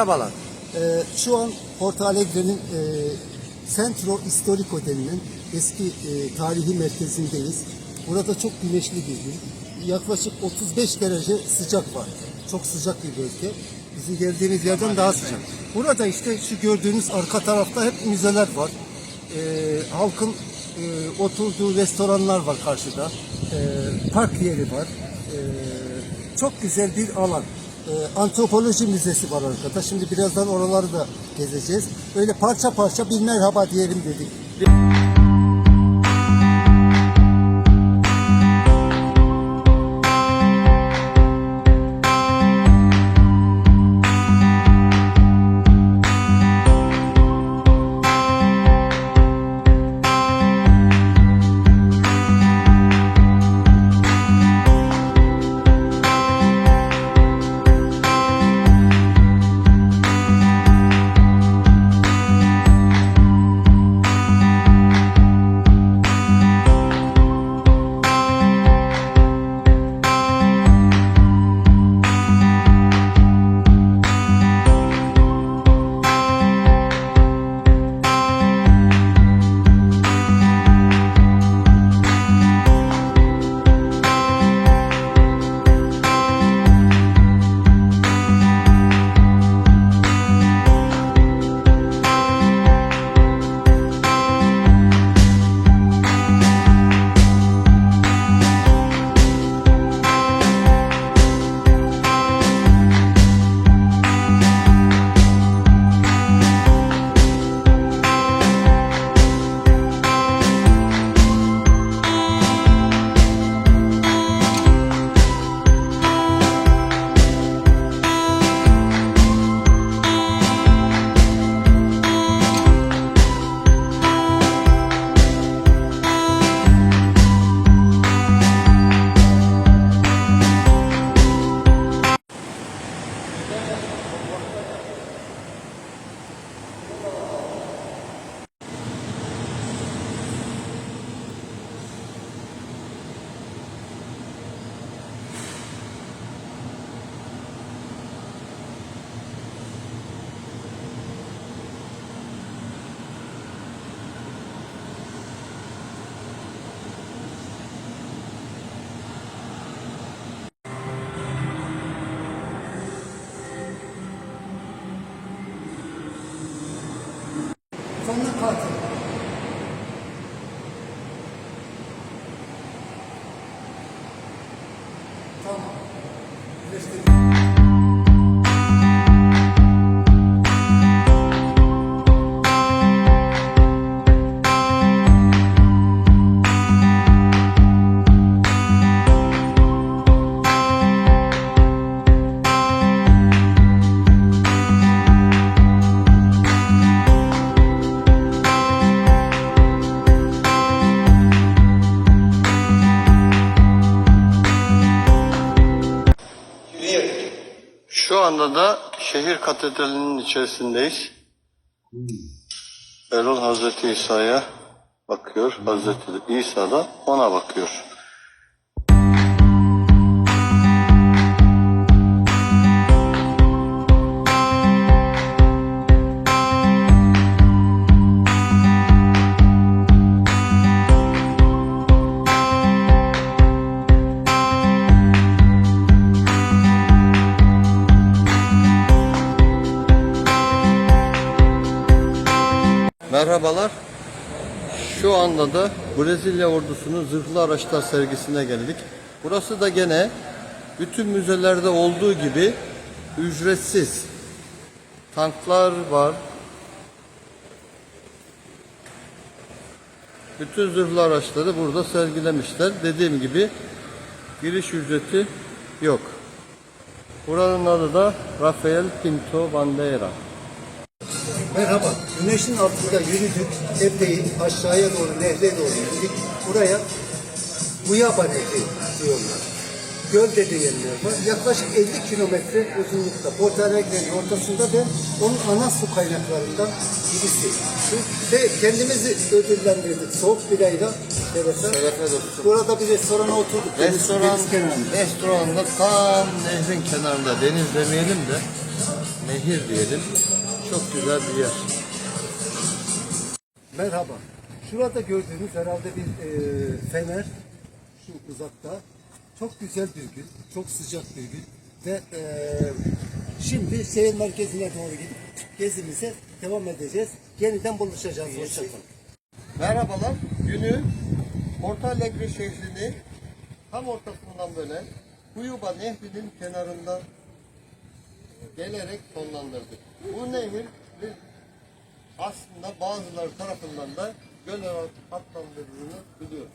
Merhabalar. Ee, şu an Porto Alegre'nin e, Centro Historico denilen eski e, tarihi merkezindeyiz. Burada çok güneşli bir gün. Yaklaşık 35 derece sıcak var. Çok sıcak bir bölge. Bizim geldiğimiz yerden daha sıcak. Burada işte şu gördüğünüz arka tarafta hep müzeler var. Ee, halkın e, oturduğu restoranlar var karşıda. Ee, park yeri var. Ee, çok güzel bir alan. Ee, antropoloji müzesi var arkada. Şimdi birazdan oraları da gezeceğiz. Böyle parça parça bir merhaba diyelim dedik. Sonra katil. Tamam. Birleştirdim. Anda da şehir katedralinin içerisindeyiz. Erol Hazreti İsa'ya bakıyor. Hazreti İsa da ona bakıyor. Merhabalar. Şu anda da Brezilya ordusunun zırhlı araçlar sergisine geldik. Burası da gene bütün müzelerde olduğu gibi ücretsiz. Tanklar var. Bütün zırhlı araçları burada sergilemişler. Dediğim gibi giriş ücreti yok. Buranın adı da Rafael Pinto Bandeira. Merhaba. Güneşin altında yürüdük. Epey aşağıya doğru, nehre doğru yürüdük. Buraya Guyaba Nehri diyorlar. Göl de diyenler var. Yaklaşık 50 kilometre uzunlukta. Porto Alegre'nin ortasında ve onun ana su kaynaklarından birisi. Ve kendimizi ödüllendirdik. Soğuk birayla. Şerefe. Şerefe dostum. Burada bir restorana oturduk. Deniz- Restoran, deniz kenarında. restoranda tam nehrin kenarında deniz demeyelim de nehir diyelim. Çok güzel bir yer. Merhaba. Şurada gördüğünüz herhalde bir e, fener. Şu uzakta. Çok güzel bir gün. Çok sıcak bir gün. Ve e, şimdi şehir merkezine doğru gidip gezimize devam edeceğiz. Yeniden buluşacağız. Hoşçakalın. Merhabalar. Günü Porto Alegre şehrini tam ortasından bölen Kuyuba Nehri'nin kenarında gelerek sonlandırdık. Bu nehir bir- aslında bazıları tarafından da göl olarak adlandırıldığını biliyoruz.